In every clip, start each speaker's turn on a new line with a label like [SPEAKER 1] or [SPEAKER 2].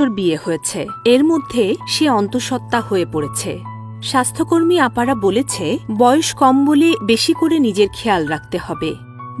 [SPEAKER 1] বছর বিয়ে হয়েছে। এর মধ্যে সে অন্তঃসত্ত্বা হয়ে পড়েছে। স্বাস্থ্যকর্মী আপারা বলেছে, বয়স কম বলে বেশি করে নিজের খেয়াল রাখতে হবে।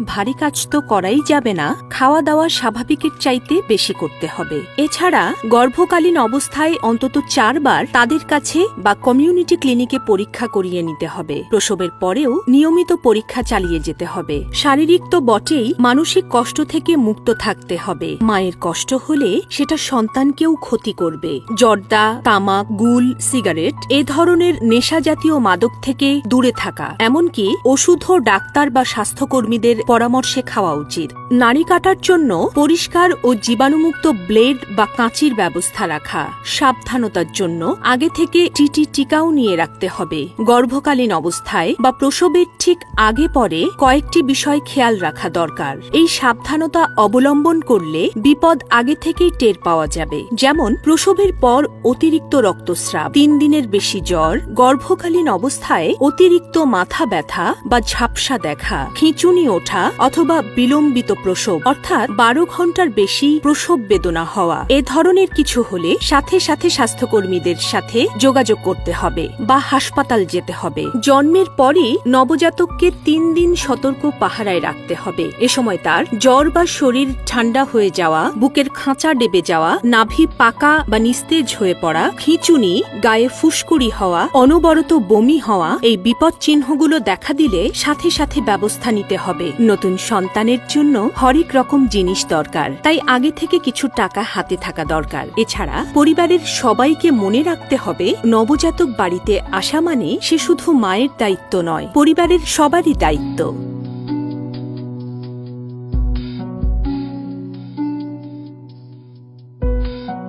[SPEAKER 1] ভারী কাজ তো করাই যাবে না খাওয়া দাওয়া স্বাভাবিকের চাইতে বেশি করতে হবে। এছাড়া, গর্ভকালীন অবস্থায় অন্তত চারবার তাদের কাছে বা কমিউনিটি ক্লিনিকে পরীক্ষা করিয়ে নিতে হবে। প্রসবের পরেও নিয়মিত পরীক্ষা চালিয়ে যেতে হবে। শারীরিক তো বটেই, মানসিক কষ্ট থেকে মুক্ত থাকতে হবে। মায়ের কষ্ট হলে সেটা সন্তানকেও ক্ষতি করবে। জর্দা, তামাক, গুল, সিগারেট, এ ধরনের নেশা জাতীয় মাদক থেকে দূরে থাকা। এমনকি ওষুধ ও ডাক্তার বা স্বাস্থ্যকর্মীদের পরামর্শে খাওয়া উচিত। নাড়ি কাটার জন্য পরিষ্কার ও জীবাণুমুক্ত ব্লেড বা কাঁচির ব্যবস্থা রাখা। সাবধানতার জন্য আগে থেকে টিটি টিকাও নিয়ে রাখতে হবে। গর্ভকালীন অবস্থায় বা প্রসবের ঠিক আগে পরে কয়েকটি বিষয় খেয়াল রাখা দরকার। এই সাবধানতা অবলম্বন করলে বিপদ আগে থেকেই টের পাওয়া যাবে। যেমন প্রসবের পর অতিরিক্ত রক্তস্রাব, তিন দিনের বেশি জ্বর, গর্ভকালীন অবস্থায় অতিরিক্ত মাথা ব্যথা বা ঝাপসা দেখা, খিঁচুনি ওঠা অথবা বিলম্বিত প্রসব, অর্থাৎ বারো ঘণ্টার বেশি প্রসব বেদনা হওয়া। এ ধরনের কিছু হলে সাথে সাথে স্বাস্থ্যকর্মীদের সাথে যোগাযোগ করতে হবে বা হাসপাতাল যেতে হবে। জন্মের পরই নবজাতককে তিন দিন সতর্ক পাহারায় রাখতে হবে। এ সময় তার জ্বর বা শরীর ঠান্ডা হয়ে যাওয়া, বুকের খাঁচা ডেবে যাওয়া, নাভি পাকা বা নিস্তেজ হয়ে পড়া, খিঁচুনি, গায়ে ফুসকুড়ি হওয়া, অনবরত বমি হওয়া, এই বিপদ চিহ্নগুলো দেখা দিলে সাথে সাথে ব্যবস্থা নিতে হবে। নতুন সন্তানের জন্য হরেক রকম জিনিস দরকার। তাই আগে থেকে কিছু টাকা হাতে থাকা দরকার। এছাড়া পরিবারের সবাইকে মনে রাখতে হবে, নবজাতক বাড়িতে আসা মানে সে শুধু মায়ের দায়িত্ব নয়, পরিবারের সবারই দায়িত্ব।